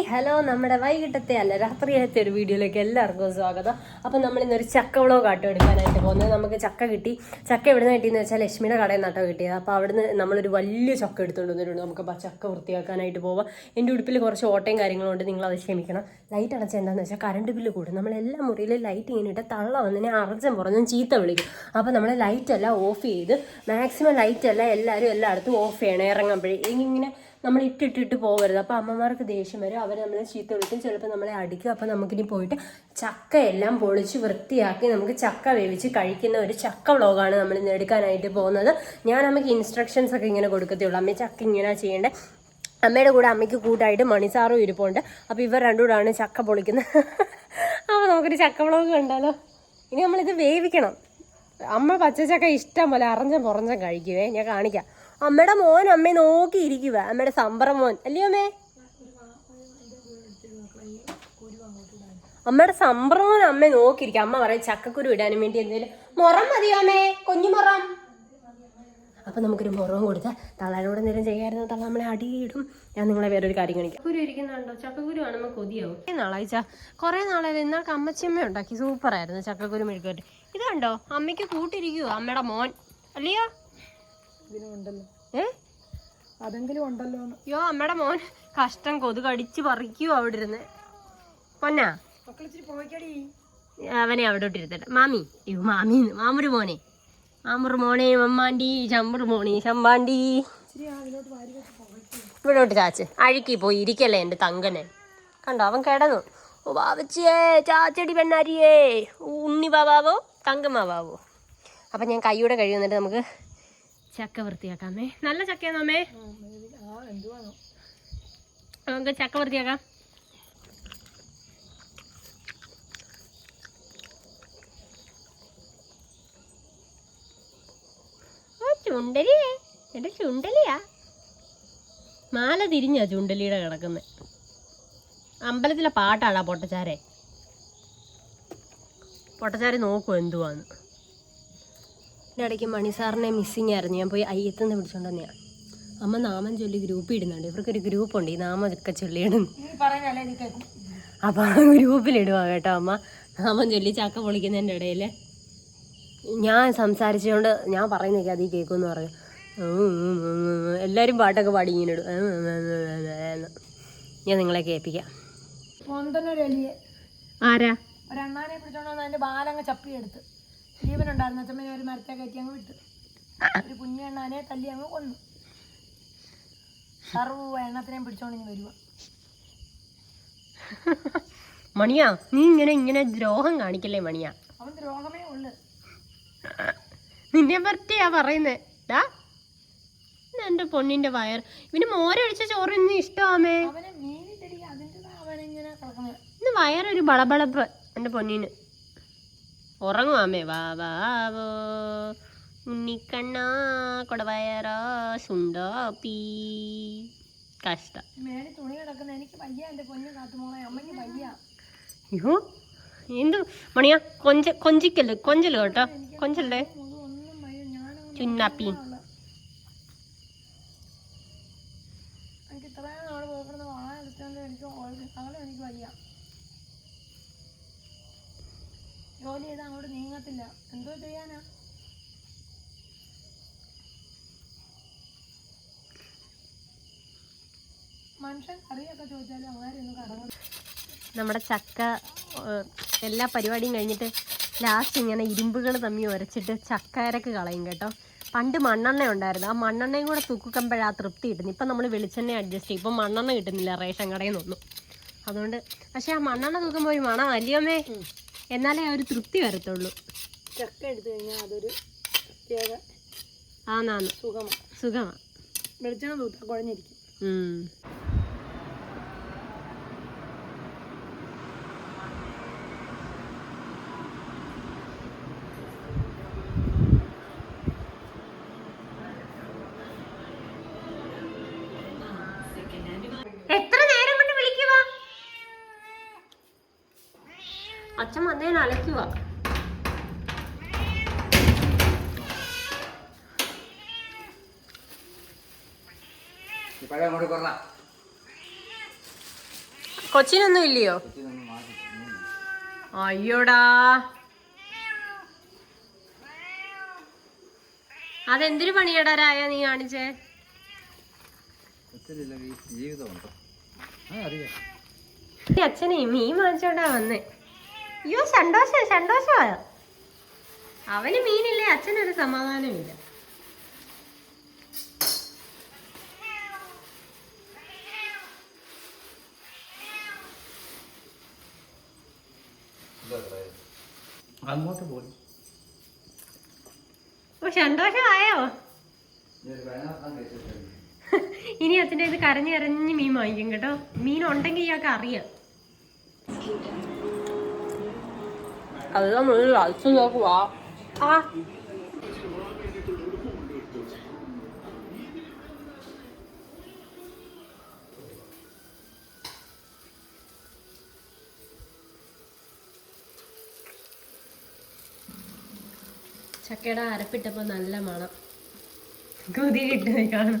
Hi hello നമ്മുടെ വൈകിട്ടത്തെ അല്ല രാത്രിയിലത്തെ ഒരു വീഡിയോയിലേക്ക് എല്ലാവർക്കും സ്വാഗതം. അപ്പം നമ്മൾ ഇന്നൊരു ചക്ക വ്ളോഗ് ആട്ടോ എടുക്കാനായിട്ട് പോകുന്നത്. നമുക്ക് ചക്ക കിട്ടി. ചക്ക എവിടുന്ന് കിട്ടിയെന്ന് വെച്ചാൽ ലക്ഷ്മിയുടെ കടയിൽ നിന്നാട്ടോ കിട്ടിയത്. അപ്പോൾ അവിടുന്ന് നമ്മളൊരു വലിയ ചക്ക എടുത്തുകൊണ്ട് വന്നിട്ടുണ്ട്. നമുക്ക് അപ്പോൾ ചക്ക വൃത്തിയാക്കാനായിട്ട് പോവാം. എന്റെ ഉടുപ്പിൽ കുറച്ച് ഓട്ടയും കാര്യങ്ങളും ഉണ്ട് നിങ്ങൾ അത് ക്ഷമിക്കണം. ലൈറ്റ് അടച്ച എന്താണെന്ന് വെച്ചാൽ കറണ്ട് ബില്ല് കൂടും. നമ്മളെല്ലാ മുറിയിലും ലൈറ്റ് ഇങ്ങനെ ഇട്ട് തള്ള വന്നിനെ അറച്ചും പുറഞ്ഞും ചീത്ത വിളിക്കും. അപ്പോൾ നമ്മൾ ലൈറ്റ് എല്ലാം ഓഫ് ചെയ്ത് മാക്സിമം ലൈറ്റ് എല്ലാം എല്ലാവരും എല്ലായിടത്തും ഓഫ് ചെയ്യണം. ഇറങ്ങുമ്പോഴേ. ഇങ്ങനെ നമ്മൾ ഇട്ടിട്ടിട്ട് പോകരുത്. അപ്പോൾ അമ്മമാർക്ക് ദേഷ്യം വരും. അവർ നമ്മളെ ചീത്ത വിളിക്കും. ചിലപ്പോൾ നമ്മളെ അടിക്കും. അപ്പോൾ നമുക്കിനി പോയിട്ട് ചക്ക എല്ലാം പൊളിച്ച് വൃത്തിയാക്കി നമുക്ക് ചക്ക വേവിച്ച് കഴിക്കുന്ന ഒരു ചക്ക വ്ളോഗാണ് നമ്മൾ ഇന്ന് എടുക്കാനായിട്ട് പോകുന്നത്. ഞാൻ അമ്മയ്ക്ക് ഇൻസ്ട്രക്ഷൻസ് ഒക്കെ ഇങ്ങനെ കൊടുക്കത്തേ ഉള്ളൂ അമ്മയെ ചക്ക ഇങ്ങനെ ചെയ്യേണ്ടത് അമ്മയുടെ കൂടെ അമ്മയ്ക്ക് കൂട്ടായിട്ട് മണിസാറും ഇരിപ്പുണ്ട്. അപ്പോൾ ഇവർ രണ്ടും കൂടാണ് ചക്ക പൊളിക്കുന്നത്. അപ്പോൾ നമുക്കൊരു ചക്ക വ്ളോഗ് കണ്ടാലോ? ഇനി നമ്മളിത് വേവിക്കണം. അമ്മ പച്ചച്ചക്ക ഇഷ്ടം പോലെ അറിഞ്ഞം പുറഞ്ഞം കഴിക്കുവേ. ഞാൻ കാണിക്കാം. അമ്മയുടെ മോൻ അമ്മയെ നോക്കിയിരിക്കുക അമ്മയുടെ സമ്പറ മോൻ. അല്ലയോ അമ്മേ? അമ്മയുടെ സമ്പറ മോൻ അമ്മ നോക്കിയിരിക്കുക അമ്മ പറയും ചക്കക്കുരു ഇടാനും വേണ്ടി എന്തെങ്കിലും മുറം മതിയോ അമ്മേ? കുഞ്ഞുമുറം അപ്പം നമുക്കൊരു മുറവും കൊടുത്ത് തള്ളാനോട് നേരം ചെയ്യായിരുന്നു? തള്ള നമ്മളെ അടിയിടും. ഞാൻ നിങ്ങളെ വേറൊരു കാര്യം കാണിക്കാം. കുരു ഇരിക്കുന്നുണ്ടോ? ചക്കക്കുരു ആണ് നമുക്ക് കൊതിയാവും ഈ നാളാഴ്ച കുറേ നാളായാലും ഇന്നാൾ അമ്മച്ചമ്മ ഉണ്ടാക്കി. സൂപ്പറായിരുന്നു ചക്കക്കുരു മെഴുക്കുവരട്ടി ഇത് കണ്ടോ? അമ്മയ്ക്ക് കൂട്ടിരിക്കുവോ അമ്മയുടെ മോൻ. അല്ലയോ? ഇതിനുണ്ടല്ലോ ഏ? അതെങ്കിലും ഉണ്ടല്ലോ യോ അമ്മയുടെ മോൻ കഷ്ടം കൊതു കടിച്ച് പറിക്കുവോ അവിടെ ഇരുന്ന്. പൊന്നാ? അവനെ അവിടെ ഇട്ടിരുത്തട്ടെ മാമി. അയ്യോ മാമിന്ന് മാമുരു മോനെ. മാമുറു മോനെ മമ്മാണ്ടി ചമ്പുറു മോണി ചമ്പാണ്ടി ഇവിടോട്ട് ചാച്ച്. അഴുക്കി പോയി. ഇരിക്കല്ലേ എന്റെ തങ്കനെ. കണ്ടോ അവൻ കിടന്നു. ഓ ബാബച്ചിയേ ചാച്ചടി പെണ്ണാരിയേ. ഉണ്ണി ബാബാവോ തങ്കമാവാവോ അപ്പം ഞാൻ കൈയുടെ കഴിയുന്നിട്ട് നമുക്ക് ചക്ക വൃത്തിയാക്കാമേ. നല്ല ചക്കയാണോ അമ്മേ? നമുക്ക് ചക്ക വൃത്തിയാക്കാം. ചുണ്ടലിയേ. എന്റെ ചുണ്ടലിയാ. മാല തിരിഞ്ഞാ ചുണ്ടലിയുടെ കിടക്കുന്നത് അമ്പലത്തിലെ പാട്ടാടാ പൊട്ടച്ചാരെ. പൊട്ടച്ചാരെ നോക്കൂ എന്തുവാന്ന്. എന്റെ ഇടയ്ക്ക് മണിസാറിനെ മിസ്സിങ് ആയിരുന്നു. ഞാൻ പോയി അയ്യത്തുനിന്ന് പിടിച്ചോണ്ട് തന്നെയാണ് അമ്മ നാമം ചൊല്ലി ഗ്രൂപ്പ് ഇടുന്നുണ്ട്. ഇവർക്കൊരു ഗ്രൂപ്പ് ഉണ്ട്. ഈ നാമം ഒക്കെ ചൊല്ലിയിടുന്നു. നീ പറയുന്നല്ലേ നീ കേൾക്കും. അപ്പോൾ ആ ഗ്രൂപ്പിലിടുവാ കേട്ടോ അമ്മ. നാമം ചൊല്ലി ചക്ക പൊളിക്കുന്നതിന്റെ ഇടയിൽ ഞാൻ സംസാരിച്ചുകൊണ്ട് ഞാൻ പറയുന്നൊക്കെ അതീ കേൾക്കുമെന്ന് പറഞ്ഞു. എല്ലാവരും പാട്ടൊക്കെ പാടി ഇങ്ങനെ ഇടും. ഞാൻ നിങ്ങളെ കേൾപ്പിക്കാം. ആരാ? ഒരെണ്ണാനെ പിടിച്ചോണ്ട് വന്ന് അതിന്റെ ബാലങ്ങ് ചപ്പിയെടുത്ത്. ജീവനുണ്ടായിരുന്നു അച്ഛമ്മനെ ഒരു മരത്തെ കയറ്റി അങ്ങ് വിട്ടു. ഒരു കുഞ്ഞു എണ്ണാനെ തല്ലി അങ്ങ് കൊന്നു. സർവ എണ്ണത്തിനെയും പിടിച്ചോണ്ട് ഇനി വരുവാ. മണിയാ നീ ഇങ്ങനെ ഇങ്ങനെ ദ്രോഹം കാണിക്കല്ലേ മണിയാ? അവൻ ദ്രോഹമേ ഉള്ളു. നിന്നെ പറ്റിയാ പറയുന്നേ. ഡാ എന്റെ പൊന്നിന്റെ വയർ ഇവന് മോരൊഴിച്ച ചോറ് ഇന്ന് ഇഷ്ടമാമേ. ഇന്ന് വയറൊരു ബളബളപ്പ് എന്റെ പൊന്നിന്. ഉറങ്ങുവാമേ വാ വാവോ ഉണ്ണിക്കണ്ണാ കൊടവയറാ സുണ്ടാപ്പി കഷ്ടം. തുണി കിടക്കുന്ന എനിക്ക് വയ്യ എന്റെ പൊന്നു കാത്തുമോളെ. അമ്മയ്ക്ക് വയ്യ അയ്യോ എന്ത്? മണിയാ കൊഞ്ച കൊഞ്ചിക്കൽ കൊഞ്ചൽ കേട്ടോ. കൊഞ്ചല്ലേ? ചുന്നാപ്പീ. എനിക്ക് ഇത്രയും നാൾ പോയിക്കിടന്ന് വാഴ എടുത്തോണ്ട് എനിക്ക് അകലെ എനിക്ക് വയ്യ ജോലി ചെയ്താൽ അങ്ങോട്ട് നീങ്ങത്തില്ല. എന്തോ ചെയ്യാനാ? മനുഷ്യൻ കറിയൊക്കെ ചോദിച്ചാലും അങ്ങാരൊന്നും കടങ്ങൾ നമ്മുടെ ചക്ക എല്ലാ പരിപാടിയും കഴിഞ്ഞിട്ട് ലാസ്റ്റ് ഇങ്ങനെ ഇരുമ്പുകൾ തമ്മി ഉരച്ചിട്ട് ചക്കരക്ക് കളയും കേട്ടോ. പണ്ട് മണ്ണെണ്ണ ഉണ്ടായിരുന്നു. ആ മണ്ണെണ്ണയും കൂടെ തൂക്കുമ്പോഴാ തൃപ്തി കിട്ടുന്നു ഇപ്പം നമ്മൾ വെളിച്ചെണ്ണ അഡ്ജസ്റ്റ് ചെയ്യും. ഇപ്പം മണ്ണെണ്ണ കിട്ടുന്നില്ല. റേഷൻ കടയിൽ നിന്നൊന്നും അതുകൊണ്ട് പക്ഷേ ആ മണ്ണെണ്ണ തൂക്കുമ്പോൾ ഒരു മണം അല്ലയോമേ എന്നാലേ ആ ഒരു തൃപ്തി വരത്തുള്ളൂ. ചക്ക എടുത്തു കഴിഞ്ഞാൽ അതൊരു പ്രത്യേക ആന്നാന്ന്. സുഖമാണ് സുഖമാണ് വെളിച്ചെണ്ണ തൂത്താൽ കുഴഞ്ഞിരിക്കും. വന്നേന് അലക്കുക. കൊച്ചിനൊന്നും ഇല്ലയോ? അയ്യോടാ. അതെന്തൊരു പണിയടരായ നീ കാണിച്ചേ? അച്ഛനെ മീൻ വാങ്ങിച്ചോണ്ടാ വന്നേ. അയ്യോ സന്തോഷം സന്തോഷമായോ അവന് മീനില്ലേ അച്ഛനൊരു സമാധാനമില്ല. അങ്ങോട്ട് പോയി. ഓ സന്തോഷമായോ? ഇനി അച്ഛന്റെ ഇത് കരഞ്ഞ് കരഞ്ഞ് മീൻ വാങ്ങിക്കും കേട്ടോ. മീൻ ഉണ്ടെങ്കിൽ ഇയാൾക്ക് അറിയാം. അത് അരപ്പിട്ടപ്പോൾ അച്ഛ ആ ചക്കയുടെ അരപ്പിട്ടപ്പോ നല്ല മണം. കൊതി കിട്ടുന്നത് കാണാം